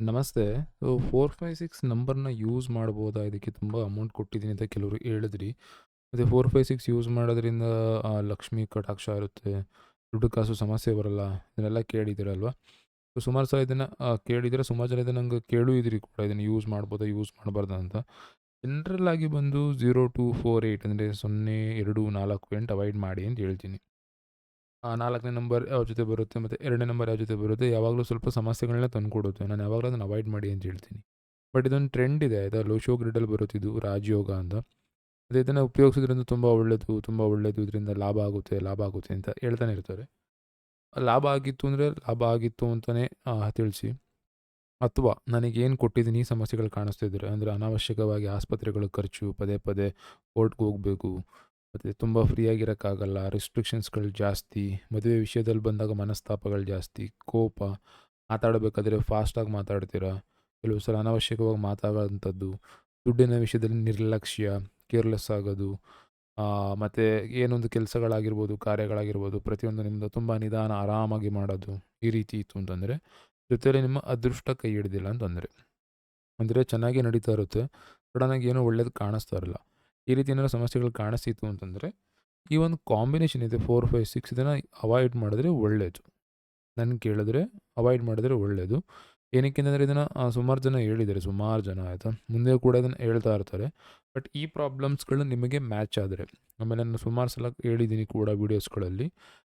ನಮಸ್ತೆ. ಸೊ 456 ನಂಬರ್‌ನ ಯೂಸ್ ಮಾಡ್ಬೋದಾ? ಇದಕ್ಕೆ ತುಂಬ ಅಮೌಂಟ್ ಕೊಟ್ಟಿದ್ದೀನಿ ಅಂತ ಕೆಲವರು ಹೇಳಿದ್ರಿ. ಮತ್ತೆ 456 ಯೂಸ್ ಮಾಡೋದ್ರಿಂದ ಲಕ್ಷ್ಮಿ ಕಟಾಕ್ಷ ಇರುತ್ತೆ. ದುಡ್ಡು ಕಾಸು ಸಮಸ್ಯೆ ಬರಲ್ಲ. ಇದನ್ನೆಲ್ಲ ಕೇಳಿದಿರಲ್ವಾ ಸೊ ಸುಮಾರು ಸಲ ಇದನ್ನ ಕೇಳಿದರೆ. ಸುಮಾರು ಜನ ಇದನ್ನ ನಂಗೆ ಕೇಳಿದ್ರಿ ಕೂಡ ಇದನ್ನ ಯೂಸ್ ಮಾಡ್ಬೋದಾ? ಯೂಸ್ ಮಾಡಬಾರ್ದಾ ಅಂತ. ಜನರಲ್ ಆಗಿ ಬಂದು 0248 ಅಂದರೆ 0, 2, 4, 8 ಅವಾಯ್ಡ್ ಮಾಡಿ ಅಂತ ಹೇಳ್ತೀನಿ. 4ನೇ ನಂಬರ್ ಯಾವ ಜೊತೆ ಬರುತ್ತೆ ಮತ್ತು ಎರಡನೇ ನಂಬರ್ ಯಾವ ಜೊತೆ ಬರುತ್ತೆ ಯಾವಾಗಲೂ ಸ್ವಲ್ಪ ಸಮಸ್ಯೆಗಳನ್ನ ತಂದುಕೊಡುತ್ತೆ. ನಾನು ಯಾವಾಗಲೂ ಅದನ್ನು ಅವಾಯ್ಡ್ ಮಾಡಿ ಅಂತ ಹೇಳ್ತೀನಿ. ಬಟ್ ಇದೊಂದು ಟ್ರೆಂಡ್ ಇದೆ ಆಯಿತಾ? ಲೋಶೋ ಗ್ರಿಡಲ್ಲಿ ಬರುತ್ತಿದ್ದು ರಾಜಯೋಗ ಅಂತ. ಅದೇ ಇದನ್ನು ಉಪಯೋಗಿಸೋದ್ರಿಂದ ತುಂಬ ಒಳ್ಳೆಯದು, ತುಂಬ ಒಳ್ಳೆಯದು, ಇದರಿಂದ ಲಾಭ ಆಗುತ್ತೆ, ಲಾಭ ಆಗುತ್ತೆ ಅಂತ ಹೇಳ್ತಾನೆ ಇರ್ತಾರೆ. ಲಾಭ ಆಗಿತ್ತು ಅಂದರೆ ಲಾಭ ಆಗಿತ್ತು ಅಂತಲೇ ತಿಳಿಸಿ. ಅಥವಾ ನನಗೇನು ಕೊಟ್ಟಿದ್ದೀನಿ ಈ ಸಮಸ್ಯೆಗಳು ಕಾಣಿಸ್ತಾ ಇದ್ದರೆ ಅಂದರೆ ಅನಾವಶ್ಯಕವಾಗಿ ಆಸ್ಪತ್ರೆಗಳ ಖರ್ಚು, ಪದೇ ಪದೇ ಕೋರ್ಟ್‌ಗೆ ಹೋಗಬೇಕು, ಮತ್ತು ತುಂಬ ಫ್ರೀಯಾಗಿರೋಕ್ಕಾಗಲ್ಲ, ರೆಸ್ಟ್ರಿಕ್ಷನ್ಸ್‌ಗಳು ಜಾಸ್ತಿ, ಮದುವೆ ವಿಷಯದಲ್ಲಿ ಬಂದಾಗ ಮನಸ್ತಾಪಗಳು ಜಾಸ್ತಿ, ಕೋಪ, ಮಾತಾಡಬೇಕಾದ್ರೆ ಫಾಸ್ಟಾಗಿ ಮಾತಾಡ್ತೀರಾ, ಕೆಲವು ಸಲ ಅನಾವಶ್ಯಕವಾಗಿ ಮಾತಾಡೋವಂಥದ್ದು, ದುಡ್ಡಿನ ವಿಷಯದಲ್ಲಿ ನಿರ್ಲಕ್ಷ್ಯ, ಕೇರ್ಲೆಸ್ ಆಗೋದು, ಮತ್ತು ಏನೊಂದು ಕೆಲಸಗಳಾಗಿರ್ಬೋದು, ಕಾರ್ಯಗಳಾಗಿರ್ಬೋದು, ಪ್ರತಿಯೊಂದು ನಿಮ್ಮದು ತುಂಬ ನಿಧಾನ ಆರಾಮಾಗಿ ಮಾಡೋದು, ಈ ರೀತಿ ಇತ್ತು ಅಂತಂದರೆ ಜೊತೆಯಲ್ಲಿ ನಿಮ್ಮ ಅದೃಷ್ಟ ಕೈ ಹಿಡಿದಿಲ್ಲ ಅಂತಂದರೆ. ಅಂದರೆ ಚೆನ್ನಾಗಿ ನಡೀತಾ ಇರುತ್ತೆ. ಸಡನ್ನಾಗಿ ಏನೂ ಒಳ್ಳೇದು ಕಾಣಿಸ್ತಾ ಇರಲ್ಲ. ಈ ರೀತಿ ಏನಾದ್ರು ಸಮಸ್ಯೆಗಳು ಕಾಣಿಸ್ತಿತ್ತು ಅಂತಂದರೆ ಈ ಒಂದು ಕಾಂಬಿನೇಷನ್ ಇದೆ 4, 5, 6 ಇದನ್ನು ಅವಾಯ್ಡ್ ಮಾಡಿದ್ರೆ ಒಳ್ಳೆಯದು. ನನಗೆ ಕೇಳಿದ್ರೆ ಅವಾಯ್ಡ್ ಮಾಡಿದ್ರೆ ಒಳ್ಳೆಯದು. ಏನಕ್ಕೆ ಅಂತಂದರೆ ಇದನ್ನು ಸುಮಾರು ಜನ ಹೇಳಿದ್ದಾರೆ, ಸುಮಾರು ಜನ ಆಯಿತಾ? ಮುಂದೆ ಕೂಡ ಇದನ್ನು ಹೇಳ್ತಾ ಇರ್ತಾರೆ. ಬಟ್ ಈ ಪ್ರಾಬ್ಲಮ್ಸ್‌ಗಳು ನಿಮಗೆ ಮ್ಯಾಚ್ ಆದರೆ ಆಮೇಲೆ ನಾನು ಸುಮಾರು ಸಲ ಹೇಳಿದ್ದೀನಿ ಕೂಡ ವೀಡಿಯೋಸ್‌ಗಳಲ್ಲಿ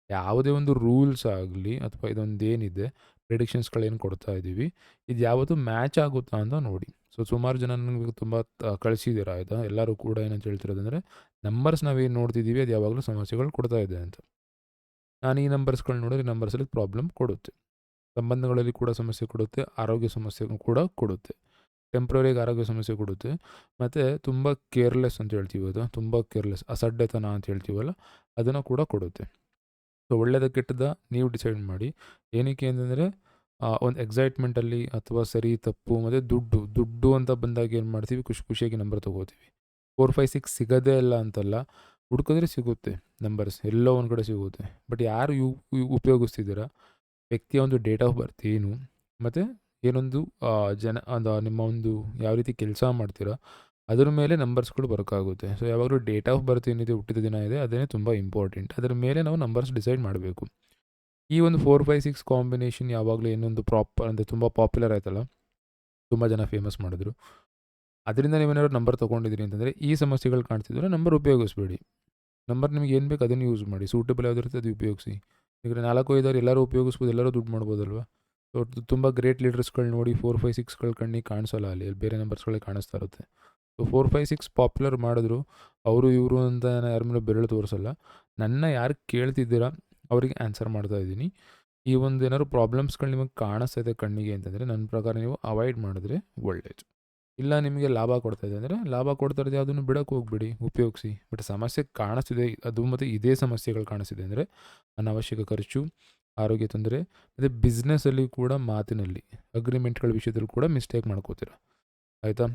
ಯಾವುದೇ ಒಂದು ರೂಲ್ಸ್ ಆಗಲಿ ಅಥವಾ ಇದೊಂದೇನಿದೆ ಪ್ರಿಡಿಕ್ಷನ್ಸ್‌ಗಳೇನು ಕೊಡ್ತಾ ಇದ್ದೀವಿ, ಇದು ಯಾವುದು ಮ್ಯಾಚ್ ಆಗುತ್ತಾ ಅಂತ ನೋಡಿ. ಸೊ ಸುಮಾರು ಜನ ನನಗೆ ತುಂಬ ಕಳಿಸಿದ್ದೀರ ಆಯಿತಾ? ಎಲ್ಲರೂ ಕೂಡ ಏನಂತ ಹೇಳ್ತಿರೋದಂದರೆ ನಂಬರ್ಸ್ ನಾವೇನು ನೋಡ್ತಿದ್ದೀವಿ ಅದು ಯಾವಾಗಲೂ ಸಮಸ್ಯೆಗಳು ಕೊಡ್ತಾ ಇದೆ ಅಂತ. ನಾನು ಈ ನಂಬರ್ಸ್‌ಗಳು ನೋಡಿದ್ರೆ ನಂಬರ್ಸಲ್ಲಿ ಪ್ರಾಬ್ಲಮ್ ಕೊಡುತ್ತೆ. ಸಂಬಂಧಗಳಲ್ಲಿ ಕೂಡ ಸಮಸ್ಯೆ ಕೊಡುತ್ತೆ, ಆರೋಗ್ಯ ಸಮಸ್ಯೆ ಕೂಡ ಕೊಡುತ್ತೆ. ಟೆಂಪ್ರರಿಗೆ ಆರೋಗ್ಯ ಸಮಸ್ಯೆ ಕೊಡುತ್ತೆ. ಮತ್ತು ತುಂಬ ಕೇರ್ಲೆಸ್ ಅಂತ ಹೇಳ್ತೀವಿ ಅದು ತುಂಬ ಕೇರ್ಲೆಸ್ ಅಸಡ್ಡೆತನ ಅಂತ ಹೇಳ್ತೀವಲ್ಲ ಅದನ್ನು ಕೂಡ ಕೊಡುತ್ತೆ. ಸೊ ಒಳ್ಳೆಯದ ಕೆಟ್ಟದ ನೀವು ಡಿಸೈಡ್ ಮಾಡಿ. ಏನಕ್ಕೆ ಅಂತಂದರೆ ಒಂದು ಎಕ್ಸೈಟ್ಮೆಂಟಲ್ಲಿ ಅಥವಾ ಸರಿ ತಪ್ಪು ಮತ್ತು ದುಡ್ಡು, ದುಡ್ಡು ಅಂತ ಬಂದಾಗ ಏನು ಮಾಡ್ತೀವಿ ಖುಷಿ ಖುಷಿಯಾಗಿ ನಂಬರ್ ತೊಗೋತೀವಿ. 4, 5, 6 ಸಿಗೋದೇ ಇಲ್ಲ ಅಂತಲ್ಲ, ಹುಡ್ಕಿದ್ರೆ ಸಿಗುತ್ತೆ ನಂಬರ್ಸ್ ಎಲ್ಲೋ ಒಂದು ಕಡೆ ಸಿಗುತ್ತೆ. ಬಟ್ ಯಾರು ಯು ಉಪಯೋಗಿಸ್ತಿದ್ದೀರಾ, ವ್ಯಕ್ತಿಯ ಒಂದು ಡೇಟ್ ಆಫ್ ಬರ್ತ್ ಏನು, ಮತ್ತು ಏನೊಂದು ಜನ ಅದು ನಿಮ್ಮ ಒಂದು ಯಾವ ರೀತಿ ಕೆಲಸ ಮಾಡ್ತೀರಾ ಅದ್ರ ಮೇಲೆ ನಂಬರ್ಸ್‌ಗಳು ವರ್ಕಾಗುತ್ತೆ. ಸೊ ಯಾವಾಗಲೂ ಡೇಟ್ ಆಫ್ ಬರ್ತ್ ಏನಿದೆ ಹುಟ್ಟಿದ ದಿನ ಇದೆ ಅದೇ ತುಂಬ ಇಂಪಾರ್ಟೆಂಟ್. ಅದರ ಮೇಲೆ ನಾವು ನಂಬರ್ಸ್ ಡಿಸೈಡ್ ಮಾಡಬೇಕು. ಈ ಒಂದು 4, 5, 6 ಕಾಂಬಿನೇಷನ್ ಯಾವಾಗಲೂ ಇನ್ನೊಂದು ಪ್ರಾಪರ್ ಅಂದರೆ ತುಂಬ ಪಾಪ್ಯುಲರ್ ಆಯ್ತಲ್ಲ, ತುಂಬ ಜನ ಫೇಮಸ್ ಮಾಡಿದ್ರು. ಅದರಿಂದ ನೀವೇನಾದ್ರು ನಂಬರ್ ತೊಗೊಂಡಿದ್ದೀರಿ ಅಂತಂದರೆ ಈ ಸಮಸ್ಯೆಗಳು ಕಾಣ್ತಿದ್ರೆ ನಂಬರ್ ಉಪಯೋಗಿಸ್ಬೇಡಿ ನಂಬರ್ ನಿಮ್ಗೆ ಏನು ಬೇಕು ಅದನ್ನು ಯೂಸ್ ಮಾಡಿ. ಸೂಟಬಲ್ ಯಾವುದಿರುತ್ತೆ ಅದು ಉಪಯೋಗಿಸಿ. ಈಗ 4, 5, 6 ಎಲ್ಲರೂ ಉಪಯೋಗಿಸ್ಬೋದು, ಎಲ್ಲರೂ ದುಡ್ಡು ಮಾಡ್ಬೋದಲ್ವಾ? ಸೊ ತುಂಬ ಗ್ರೇಟ್ ಲೀಡರ್ಸ್‌ಗಳು ನೋಡಿ 4, 5, 6ಗಳು ಕಣ್ಣಿಗೆ ಕಾಣಿಸಲ್ಲ ಅಲ್ಲಿ ಬೇರೆ ನಂಬರ್ಸ್‌ಗಳೇ ಕಾಣಿಸ್ತಾ ಇರುತ್ತೆ. ಸೊ 4, 5, 6 ಪಾಪ್ಯುಲರ್ ಮಾಡಿದ್ರು ಅವರು ಇವರು ಅಂತ ಯಾರ ಮೇಲೆ ಬೆರಳು ತೋರಿಸಲ್ಲ. ನನ್ನ ಯಾರು ಕೇಳ್ತಿದ್ದೀರಾ ಅವರಿಗೆ ಆನ್ಸರ್ ಮಾಡ್ತಾ ಇದ್ದೀನಿ. ಈ ಒಂದು ಏನಾದ್ರು ಪ್ರಾಬ್ಲಮ್ಸ್‌ಗಳು ನಿಮಗೆ ಕಾಣಿಸ್ತಾ ಇದೆ ಕಣ್ಣಿಗೆ ಅಂತಂದರೆ ನನ್ನ ಪ್ರಕಾರ ನೀವು ಅವಾಯ್ಡ್ ಮಾಡಿದ್ರೆ ಒಳ್ಳೇದು ಇಲ್ಲ ನಿಮಗೆ ಲಾಭ ಕೊಡ್ತಾ ಇದೆ ಅಂದರೆ ಲಾಭ ಕೊಡ್ತಾ ಇರೋದು ಯಾವುದನ್ನು ಬಿಡಕ್ಕೆ ಹೋಗ್ಬಿಡಿ ಉಪಯೋಗಿಸಿ. ಬಟ್ ಸಮಸ್ಯೆ ಕಾಣಿಸ್ತಿದೆ ಅದು ಮತ್ತು ಇದೇ ಸಮಸ್ಯೆಗಳು ಕಾಣಿಸ್ತಿದೆ ಅಂದರೆ ಅನಾವಶ್ಯಕ ಖರ್ಚು, ಆರೋಗ್ಯ ತೊಂದರೆ ಮತ್ತು ಬಿಸ್ನೆಸ್ಸಲ್ಲಿ ಕೂಡ ಮಾತಿನಲ್ಲಿ ಅಗ್ರಿಮೆಂಟ್‌ಗಳ ವಿಷಯದಲ್ಲೂ ಕೂಡ ಮಿಸ್ಟೇಕ್ ಮಾಡ್ಕೋತೀರ ಆಯಿತಾ?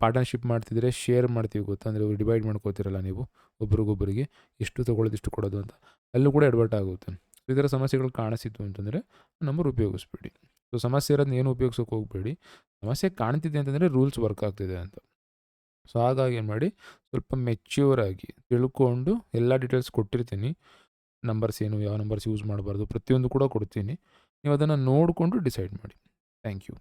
ಪಾರ್ಟ್ನರ್‌ಶಿಪ್ ಮಾಡ್ತಿದ್ರೆ ಶೇರ್ ಮಾಡ್ತೀವಿ ಗೊತ್ತಂದರೆ ಡಿವೈಡ್ ಮಾಡ್ಕೋತಿರಲ್ಲ ನೀವು ಒಬ್ರಿಗೊಬ್ಬರಿಗೆ ಇಷ್ಟು ತೊಗೊಳ್ಳೋದು ಇಷ್ಟು ಕೊಡೋದು ಅಂತ. ಅಲ್ಲೂ ಕೂಡ ಎಡ್ವರ್ಟ್ ಆಗುತ್ತೆ. ಥರ ಸಮಸ್ಯೆಗಳು ಕಾಣಿಸಿತ್ತು ಅಂತಂದರೆ ನಂಬರ್ ಉಪಯೋಗಿಸ್ಬೇಡಿ ಸೊ ಸಮಸ್ಯೆ ಇರೋದನ್ನ ಏನು ಉಪಯೋಗಿಸೋಕೆ ಹೋಗಬೇಡಿ. ಸಮಸ್ಯೆ ಕಾಣ್ತಿದೆ ಅಂತಂದರೆ ರೂಲ್ಸ್ ವರ್ಕ್ ಆಗ್ತಿದೆ ಅಂತ. ಸೊ ಹಾಗಾಗಿ ಏನು ಮಾಡಿ ಸ್ವಲ್ಪ ಮೆಚ್ಯೂರ್ ಆಗಿ ತಿಳ್ಕೊಂಡು ಎಲ್ಲ ಡೀಟೇಲ್ಸ್ ಕೊಟ್ಟಿರ್ತೀನಿ. ನಂಬರ್ಸ್ ಏನು, ಯಾವ ನಂಬರ್ಸ್ ಯೂಸ್ ಮಾಡಬಾರ್ದು ಪ್ರತಿಯೊಂದು ಕೂಡ ಕೊಡ್ತೀನಿ. ನೀವು ಅದನ್ನು ನೋಡಿಕೊಂಡು ಡಿಸೈಡ್ ಮಾಡಿ. Thank you.